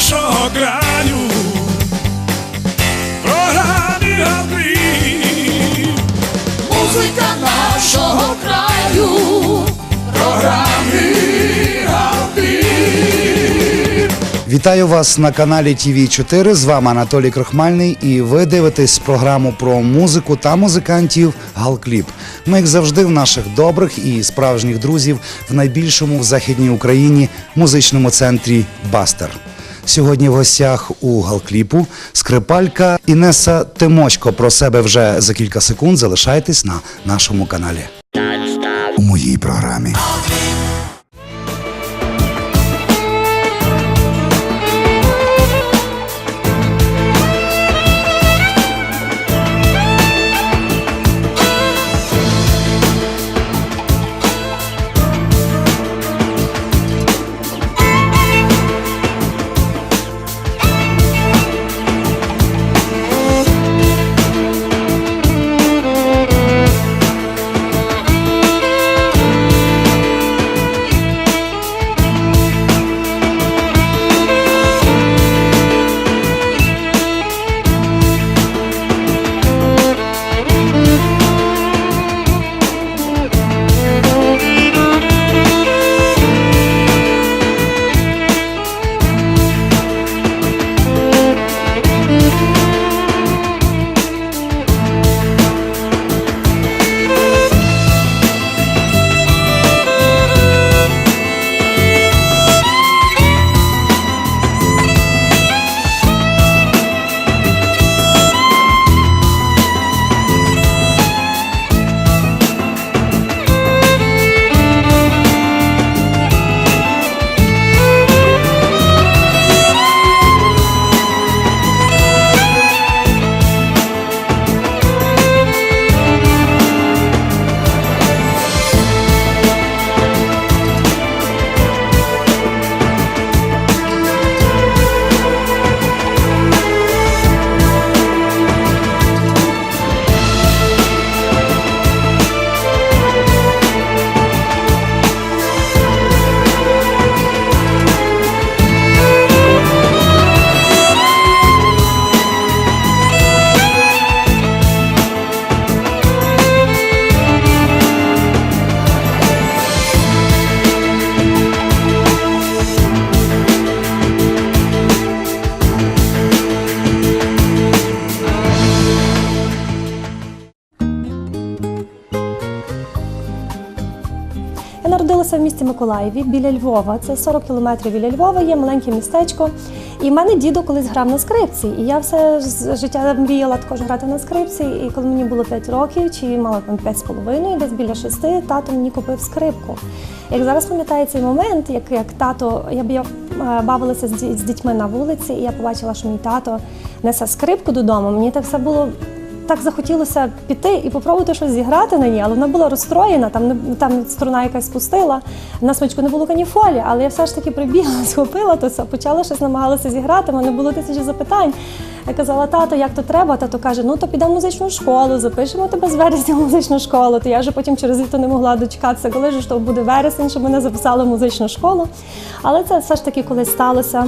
нашого краю. Програмі Галкліп. Музика нашого краю. Програмі Галкліп. Вітаю вас на каналі tv 4 З вами Анатолій Крохмальний, і ви дивитесь програму про музику та музикантів Галкліп. Ми, як завжди, в наших добрих і справжніх друзів в найбільшому в західній Україні музичному центрі Бастер. Сьогодні в гостях у Галкліпу скрипалька Інеса Тимочко. Про себе вже за кілька секунд залишайтесь на нашому каналі. У моїй програмі. Народилася в місті Миколаєві біля Львова. Це 40 кілометрів біля Львова, є маленьке містечко. І в мене дідо колись грав на скрипці. І я все життя мріяла також грати на скрипці. І коли мені було 5 років, чи мала там 5 з половиною, десь біля 6, тато мені купив скрипку. Як зараз пам'ятаю цей момент, як, як тато, я б я е, бавилася з, дітьми на вулиці, і я побачила, що мій тато несе скрипку додому. Мені так все було так захотілося піти і попробувати щось зіграти на ній, але вона була розстроєна, там там струна якась спустила. На смичку не було каніфолі, але я все ж таки прибігла, схопила то почала щось намагалася зіграти. У мене було тисячі запитань. Я казала, тато, як то треба? Тато каже: ну то підемо в музичну школу, запишемо тебе з вересня в музичну школу. То я вже потім через літо не могла дочекатися, коли ж то буде вересень, щоб мене записали в музичну школу. Але це все ж таки колись сталося.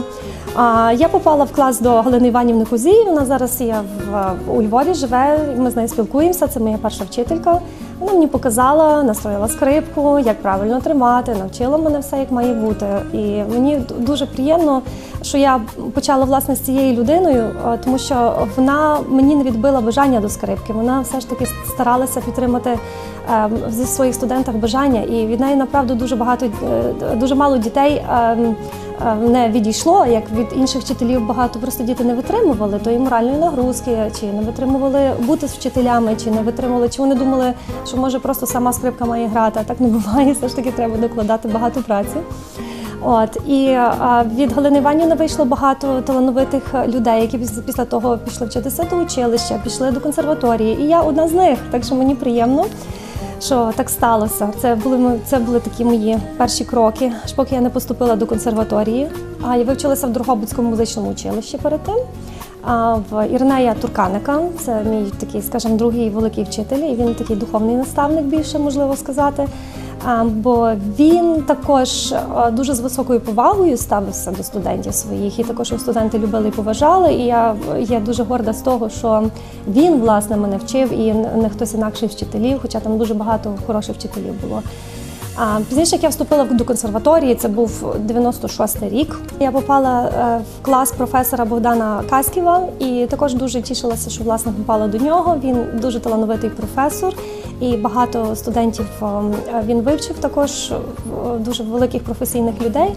Я попала в клас до Галини Іванівни Кузій. Вона зараз є в, у Львові, живе. Ми з нею спілкуємося. Це моя перша вчителька. Вона мені показала, настроїла скрипку, як правильно тримати, навчила мене все, як має бути. І мені дуже приємно, що я почала власне з цією людиною, е, тому що вона мені не відбила бажання до скрипки. Вона все ж таки старалася підтримати е, зі своїх студентах бажання, і від неї направду дуже багато е, дуже мало дітей. Е, Не відійшло, як від інших вчителів багато просто діти не витримували тої моральної нагрузки, чи не витримували бути з вчителями, чи не витримували, чи вони думали, що може просто сама скрипка має грати. А так не буває. Все ж таки треба докладати багато праці. От і а, від Галини Іванівни вийшло багато талановитих людей, які після того пішли вчитися до училища, пішли до консерваторії. І я одна з них, так що мені приємно. Що так сталося? Це були ми- це були такі мої перші кроки, аж поки я не поступила до консерваторії. А я вивчилася в Дрогобицькому музичному училищі перед тим. А в Ірнея Турканика, це мій такий, скажімо, другий великий вчитель, і він такий духовний наставник, більше можливо сказати. Бо він також е, дуже з високою повагою ставився до студентів своїх, і також його студенти любили і поважали. І я є дуже горда з того, що він власне мене вчив, і не хтось інакший вчителів, хоча там дуже багато хороших вчителів було. Пізніше, як я вступила до консерваторії, це був 96-й рік. Я попала е, в клас професора Богдана Каськіва і також дуже тішилася, що власне попала до нього. Він дуже талановитий професор, і багато студентів е, він вивчив також е, дуже великих професійних людей.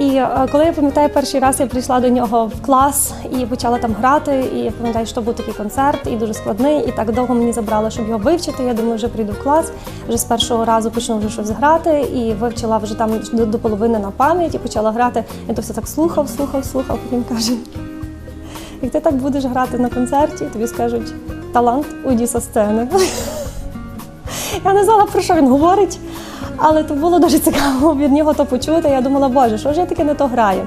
І е, коли я пам'ятаю, перший раз я прийшла до нього в клас і почала там грати. І я пам'ятаю, що був такий концерт, і дуже складний. І так довго мені забрало, щоб його вивчити. Я думаю, вже прийду в клас, вже з першого разу почну вже щось грати. І вивчила вже там до, до половини на пам'ять і почала грати. Він то все так слухав, слухав, слухав. Потім каже: як ти так будеш грати на концерті, тобі скажуть талант, уйди со сцени. Я не знала, про що він говорить, але то було дуже цікаво від нього то почути. Я думала, боже, що ж я таке не то граю.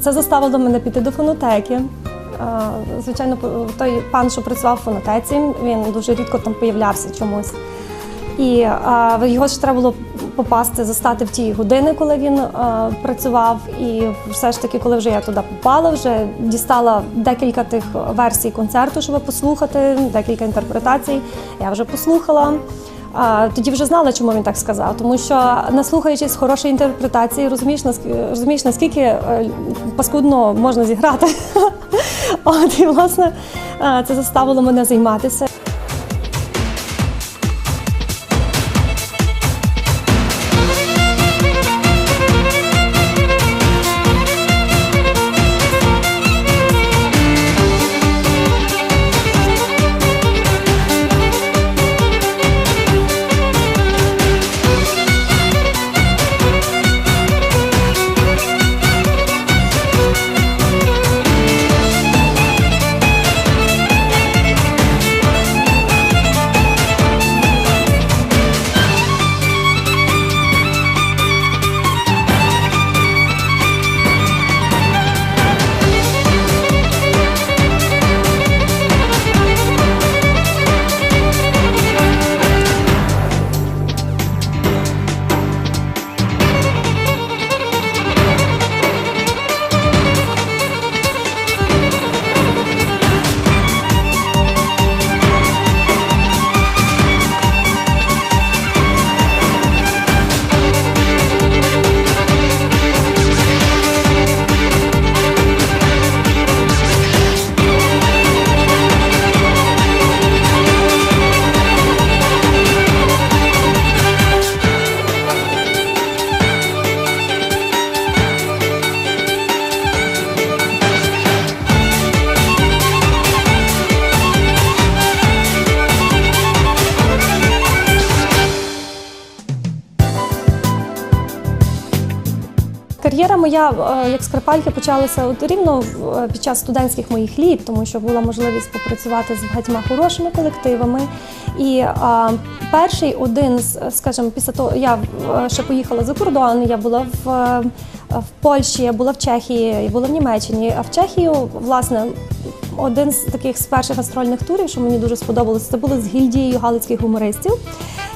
Це заставило мене піти до фонотеки. Звичайно, той пан, що працював в фонотеці, він дуже рідко там появлявся чомусь. І а, його ж треба було попасти, застати в ті години, коли він а, працював. І все ж таки, коли вже я туди попала, вже дістала декілька тих версій концерту, щоб послухати, декілька інтерпретацій. Я вже послухала. Тоді вже знала, чому він так сказав. Тому що наслухаючись хорошої інтерпретації, розумієш, наскільки, розумієш наскільки е, паскудно можна зіграти. От, і власне е, це заставило мене займатися. quiero моя е, як скрипальки почалася от рівно е, під час студентських моїх літ, тому що була можливість попрацювати з багатьма хорошими колективами. І а, перший один з, скажімо, після того я е, ще поїхала за кордон. Я була в, е, в Польщі, я була в Чехії, я була в Німеччині. А в Чехію, власне, один з таких з перших гастрольних турів, що мені дуже сподобалося, це було з гільдією галицьких гумористів.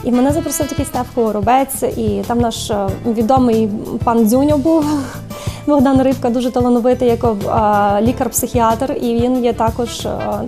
І мене запросив такий Стевко Воробець, і там наш е, відомий пан Дзюньо був. Богдан Рибка дуже талановитий як лікар-психіатр, і він є також,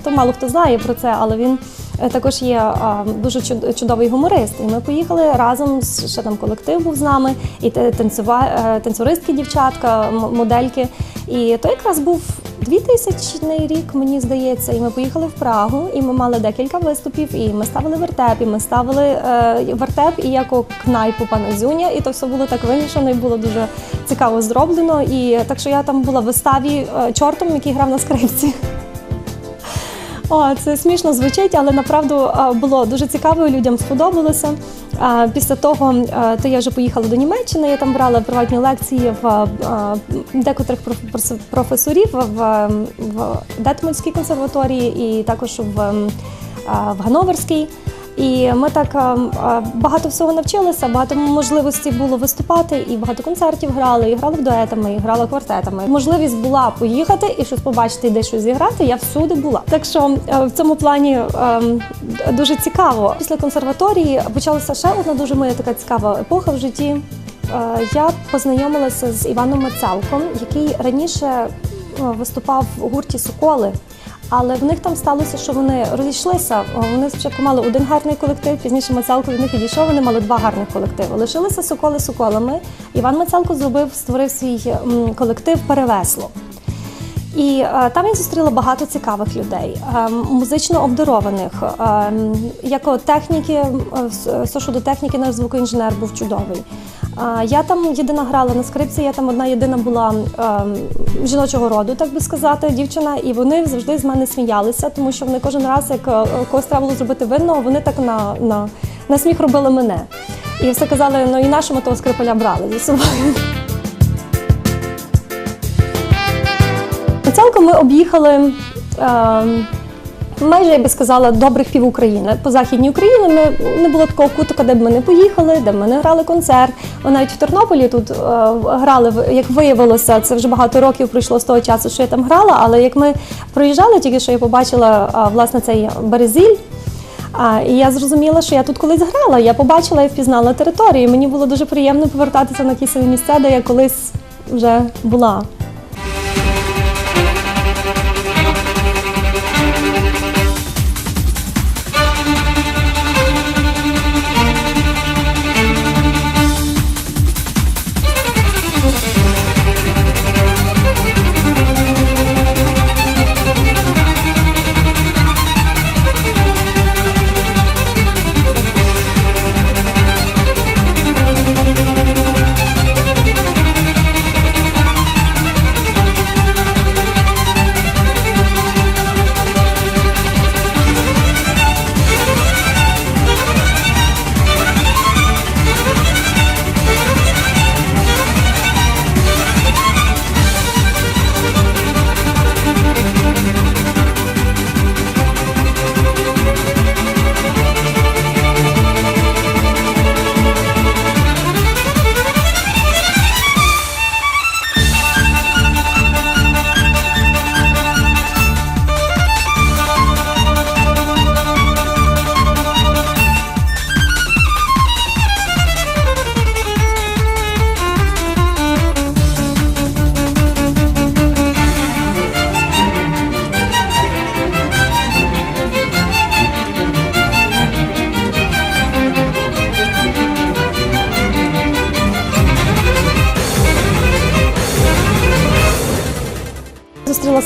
то мало хто знає про це, але він е, також є дуже чудовий гуморист. І ми поїхали разом ще там колектив був з нами, і е, танцюристки, дівчатка, модельки. І то якраз був 2000 рік, мені здається, і ми поїхали в Прагу, і ми мали декілька виступів, і ми ставили вертеп, і ми ставили е, вертеп і як кнайпу пана Зюня, і то все було так вимішано, і було дуже цікаво зроблено. І так що я там була в виставі е, чортом, який грав на скрипці. О, це смішно звучить, але направду було дуже цікаво, людям сподобалося. Після того то я вже поїхала до Німеччини. Я там брала приватні лекції в декотрих проф- проф- професорів в, в Детмольській консерваторії і також в, в Гановерській. І ми так е, е, багато всього навчилися, багато можливостей було виступати, і багато концертів грали, і грали в дуетами, і грали квартетами. Можливість була поїхати і щось побачити, і десь щось зіграти. Я всюди була. Так що е, в цьому плані дуже цікаво. Після консерваторії почалася ще одна дуже моя така цікава епоха в житті. Я познайомилася з Іваном Мацалком, який раніше виступав у гурті Соколи. Але в них там сталося, що вони розійшлися. Вони спочатку мали один гарний колектив, пізніше Мацалко від них відійшов. Вони мали два гарних колективи. Лишилися соколи соколами. Іван Мацалко зробив, створив свій колектив Перевесло. І е, там я зустріла багато цікавих людей, е, музично обдарованих. Е, як техніки, е, с- все щодо техніки, наш звукоінженер був чудовий. Я там єдина грала на скрипці, я там одна єдина була е, жіночого роду, так би сказати, дівчина, і вони завжди з мене сміялися, тому що вони кожен раз, як е, когось треба було зробити винного, вони так на, на, на сміх робили мене. І все казали, ну і нашому того скрипаля брали за собою. Цілком ми об'їхали е, майже, я би сказала, добрих пів України. По західній Україні ми не було такого кутика, де б ми не поїхали, де б ми не грали концерт. О, навіть в Тернополі тут е, грали, як виявилося, це вже багато років пройшло з того часу, що я там грала. Але як ми проїжджали, тільки що я побачила е, власне цей березіль. А, і я зрозуміла, що я тут колись грала. Я побачила і впізнала територію. Мені було дуже приємно повертатися на ті самі місця, де я колись вже була.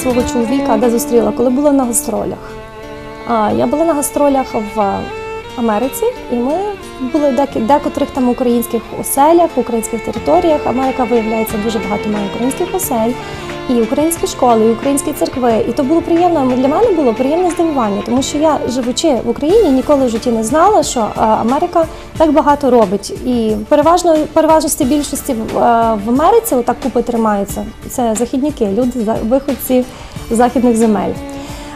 Свого чоловіка, де зустріла, коли була на гастролях. А, я була на гастролях в Америці, і ми були в декотрих там українських оселях, українських територіях. Америка, виявляється, дуже багато має українських осель, і українські школи, і українські церкви. І то було приємно. Для мене було приємне здивування, тому що я, живучи в Україні, ніколи в житті не знала, що е, Америка так багато робить. І переважно переважності більшості в, е, в Америці отак купи тримаються. Це західняки, люди виходці з західних земель.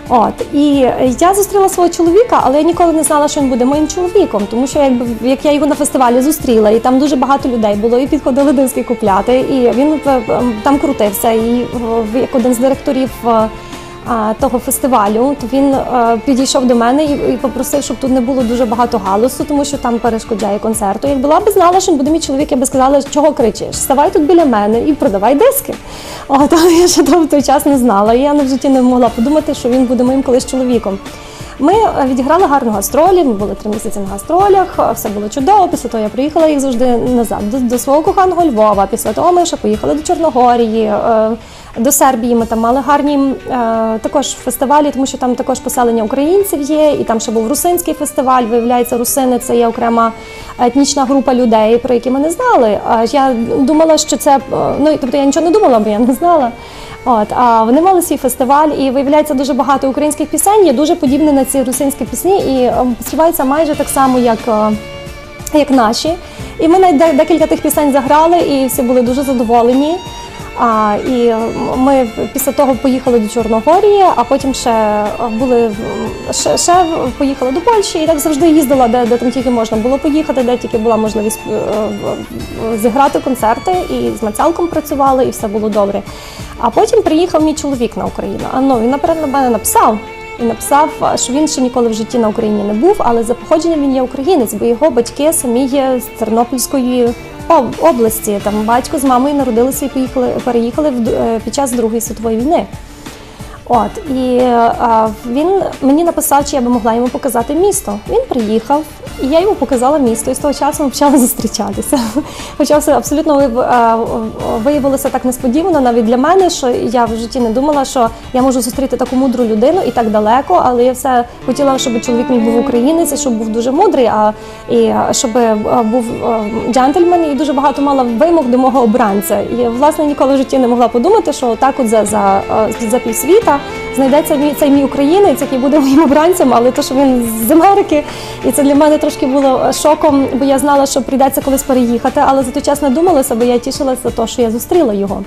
От і я зустріла свого чоловіка, але я ніколи не знала, що він буде моїм чоловіком, тому що якби як я його на фестивалі зустріла, і там дуже багато людей було, і підходили диски купляти, і він е, е, там крутився. І е, як один з директорів того фестивалю, то він е, підійшов до мене і, попросив, щоб тут не було дуже багато галасу, тому що там перешкоджає концерту. Як була б знала, що буде мій чоловік, я би сказала, чого кричиш? Ставай тут біля мене і продавай диски. От, але я ще в той час не знала. Я в житті не могла подумати, що він буде моїм колись чоловіком. Ми е, відіграли гарну гастролі, ми були три місяці на гастролях, е, все було чудово. Після того я приїхала їх завжди назад до, до свого коханого Львова. Після того ми ще поїхали до Чорногорії, е, до Сербії. Ми там мали гарні також фестивалі, тому що там також поселення українців є, і там ще був русинський фестиваль. Виявляється, русини це є окрема етнічна група людей, про які ми не знали. Я думала, що це е, ну тобто я нічого не думала, бо я не знала. От, а вони мали свій фестиваль, і виявляється дуже багато українських пісень, є дуже подібні на ці русинські пісні, і е, співаються майже так само, як, е, як наші. І ми навіть декілька тих пісень заграли, і всі були дуже задоволені. І ми після того поїхали до Чорногорії, а потім ще були ще, ще поїхали до Польщі і так завжди їздила, де, де там тільки можна було поїхати, де тільки була можливість е, в- зіграти концерти, і з Мацалком працювали, і все було добре. А потім приїхав мій чоловік на Україну. А ну він наперед на мене написав. І написав, що він ще ніколи в житті на Україні не був, але за походженням він є українець, бо його батьки самі є з Тернопільської області. Там батько з мамою народилися і поїхали, переїхали в е, під час Другої світової війни. От і а, він мені написав, чи я би могла йому показати місто. Він приїхав, і я йому показала місто, і з того часу ми почали зустрічатися. Хоча все абсолютно ви- виявилося так несподівано, навіть для мене, що я в житті не думала, що я можу зустріти таку мудру людину і так далеко. Але я все хотіла, щоб чоловік мій був українець, і щоб був дуже мудрий, а і щоб був джентльмен, і дуже багато мала вимог до мого обранця. І власне ніколи в житті не могла подумати, що так от за, за, за півсвіта знайдеться мій цей мій українець, який буде моїм обранцем, але то, що він з Америки, і це для мене трошки було шоком, бо я знала, що прийдеться колись переїхати, але за той час не думалася, бо я тішилася за те, що я зустріла його.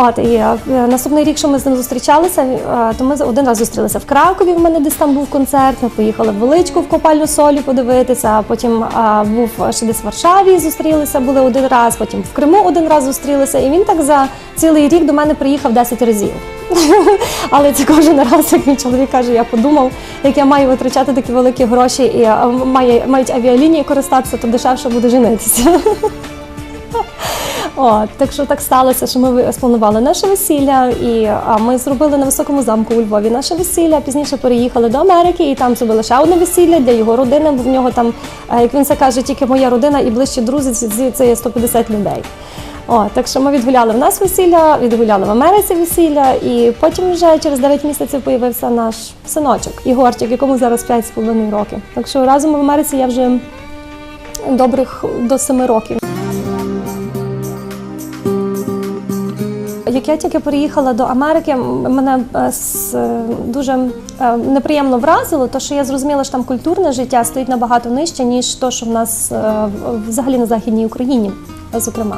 От і е, наступний рік, що ми з ним зустрічалися, е, то ми один раз зустрілися в Кракові. В мене десь там був концерт. Ми поїхали в Величку в копальну солі подивитися. Потім е, був ще десь в Варшаві. Зустрілися, були один раз. Потім в Криму один раз зустрілися. І він так за цілий рік до мене приїхав 10 разів. Але це кожен раз, як мій чоловік каже, я подумав, як я маю витрачати такі великі гроші і е, мають авіалінії користатися, то дешевше буде женитися. О, так що так сталося, що ми спланували наше весілля, і а, ми зробили на високому замку у Львові наше весілля. Пізніше переїхали до Америки і там зробили ще одне весілля для його родини. Бо в нього там, е, як він це каже, тільки моя родина і ближчі друзі це є 150 людей. О, так що ми відгуляли в нас весілля, відгуляли в Америці весілля, і потім вже через 9 місяців появився наш синочок Ігорчик, якому зараз 5,5 років. Так що разом в Америці я вже добрих до 7 років. Я тільки переїхала до Америки, мене е, е, дуже е, неприємно вразило, то що я зрозуміла, що там культурне життя стоїть набагато нижче, ніж то, що в нас взагалі на Західній Україні, зокрема.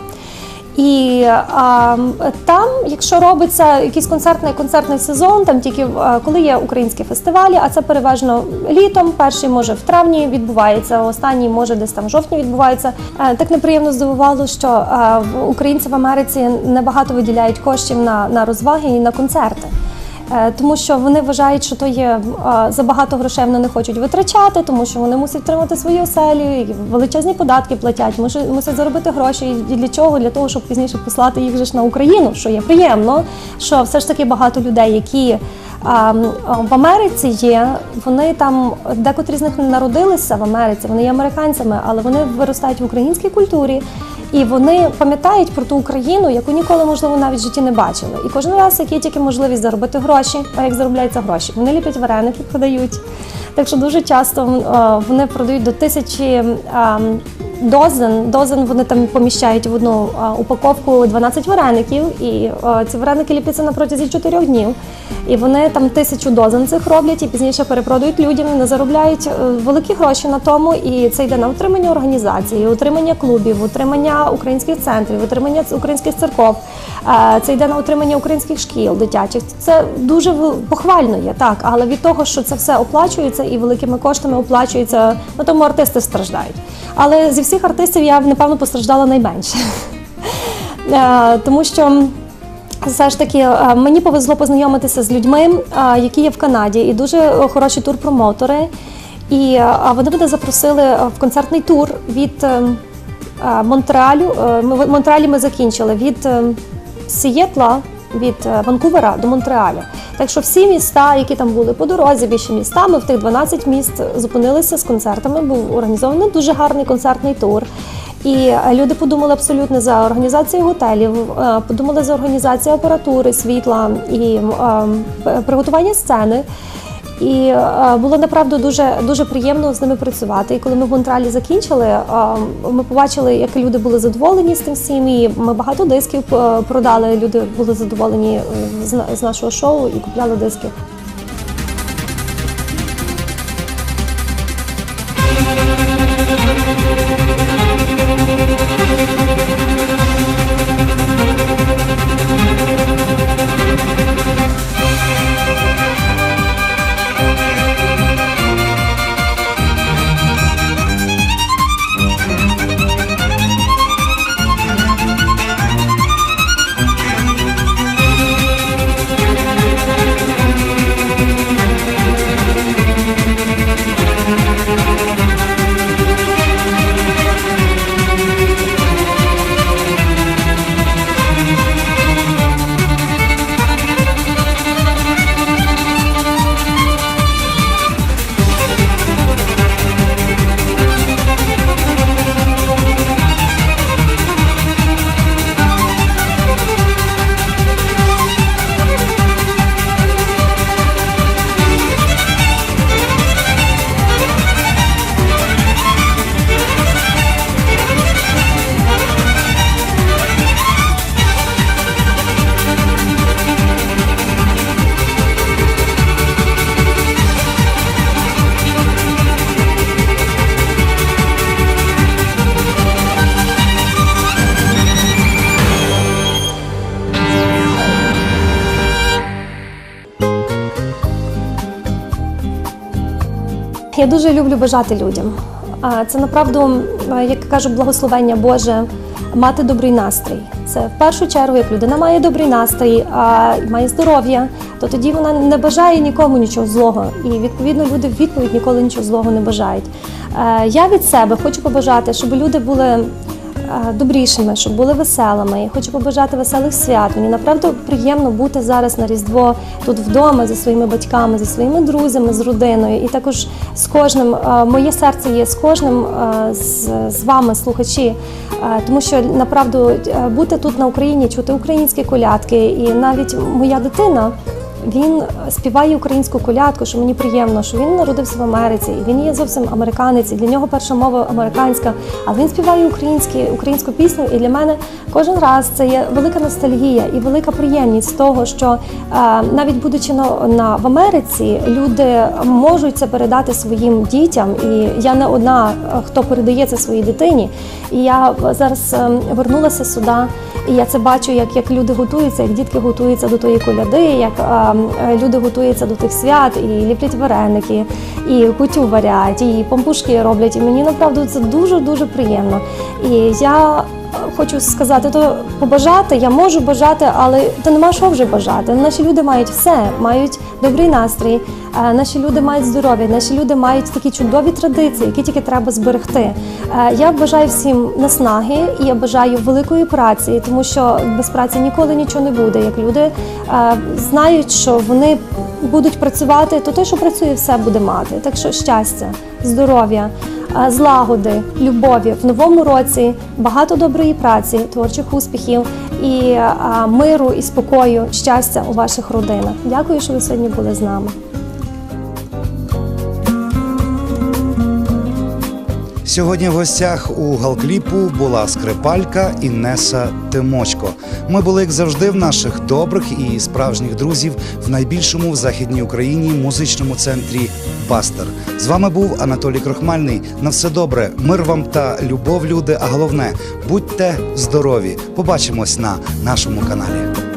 І а, там, якщо робиться якийсь концертний концертний сезон, там тільки коли є українські фестивалі, а це переважно літом, перший може в травні відбувається, останній може десь там в жовтні відбувається. Е, Так неприємно здивувало, що українці в Америці небагато виділяють коштів на, на розваги і на концерти. Е, Тому що вони вважають, що то є е, забагато грошей вони не хочуть витрачати, тому що вони мусять тримати свої оселі, величезні податки платять, мусять, заробити гроші. І для чого? Для того, щоб пізніше послати їх же ж на Україну, що є приємно, що все ж таки багато людей, які а, м, а, в Америці є, вони там декотрі з них не народилися в Америці, вони є американцями, але вони виростають в українській культурі. І вони пам'ятають про ту Україну, яку ніколи, можливо, навіть в житті не бачили. І кожен раз, як є тільки можливість заробити гроші, а як заробляються гроші, вони ліплять вареники, продають. Так що дуже часто е, вони продають до тисячі дозен. Дозен вони там поміщають в одну упаковку 12 вареників, і е, ці вареники ліпляться на протязі 4 днів. І вони там тисячу дозен цих роблять і пізніше перепродають людям. Вони заробляють е, великі гроші на тому. І це йде на утримання організації, утримання клубів, утримання українських центрів, утримання українських церков. Це йде на утримання українських шкіл дитячих. Це дуже похвально є, так. Але від того, що це все оплачується і великими коштами оплачується, на тому артисти страждають. Але зі всіх артистів я напевно постраждала найменше. Е, Тому що все ж таки е, мені повезло познайомитися з людьми, е, які є в Канаді, і дуже хороші турпромоутери. І вони мене запросили в концертний тур від Ми в Монреалі ми закінчили від Сієтла. Від е, Ванкувера до Монреаля. Так що всі міста, які там були по дорозі, більше міста, ми в тих 12 міст зупинилися з концертами. Був організований дуже гарний концертний тур. І е, люди подумали абсолютно за організацію готелів, е, подумали за організацію апаратури, світла і е, приготування сцени. І е, було направду дуже дуже приємно з ними працювати. І коли ми в Монтралі закінчили, е, ми побачили, як люди були задоволені з тим всім. І ми багато дисків е, продали. Люди були задоволені з нашого шоу і купляли диски. Я дуже люблю бажати людям. Це направду, як кажу, благословення Боже, мати добрий настрій. Це в першу чергу, як людина має добрий настрій, а має здоров'я, то тоді вона не бажає нікому нічого злого. І відповідно люди в відповідь ніколи нічого злого не бажають. Я від себе хочу побажати, щоб люди були добрішими, щоб були веселими. Я хочу побажати веселих свят. Мені направду приємно бути зараз на Різдво тут вдома зі своїми батьками, зі своїми друзями, з родиною. І також з кожним моє серце є з кожним з, вами, слухачі. Тому що направду бути тут на Україні, чути українські колядки, і навіть моя дитина. Він співає українську колядку, що мені приємно, що він народився в Америці, і він є зовсім американець, і для нього перша мова американська, але він співає українські, українську пісню. І для мене кожен раз це є велика ностальгія і велика приємність того, що е, навіть будучи на, на в Америці, люди можуть це передати своїм дітям. І я не одна, е, хто передає це своїй дитині. І я зараз е, вернулася сюди. І я це бачу, як, як люди готуються, як дітки готуються до тої коляди, як люди готуються до тих свят і ліплять вареники, і кутю варять, і пампушки роблять. І мені направду це дуже дуже приємно. І я е, хочу сказати, то побажати я можу бажати, але то нема що вже бажати. Наші люди мають все, мають добрий настрій, е, наші люди мають здоров'я, наші люди мають такі чудові традиції, які тільки треба зберегти. Е, Я бажаю всім наснаги і я бажаю великої праці, тому що без праці ніколи нічого не буде. Як люди е, знають, що вони будуть працювати, то той, що працює, все буде мати. Так що щастя, здоров'я, злагоди, любові в новому році, багато доброї праці, творчих успіхів і е, миру і спокою, щастя у ваших родинах. Дякую, що ви сьогодні були з нами. Сьогодні в гостях у Галкліпу була скрипалька Інеса Тимочко. Ми були, як завжди, в наших добрих і справжніх друзів в найбільшому в західній Україні музичному центрі Бастер. З вами був Анатолій Крохмальний. На все добре, мир вам та любов, люди. А головне, будьте здорові. Побачимось на нашому каналі.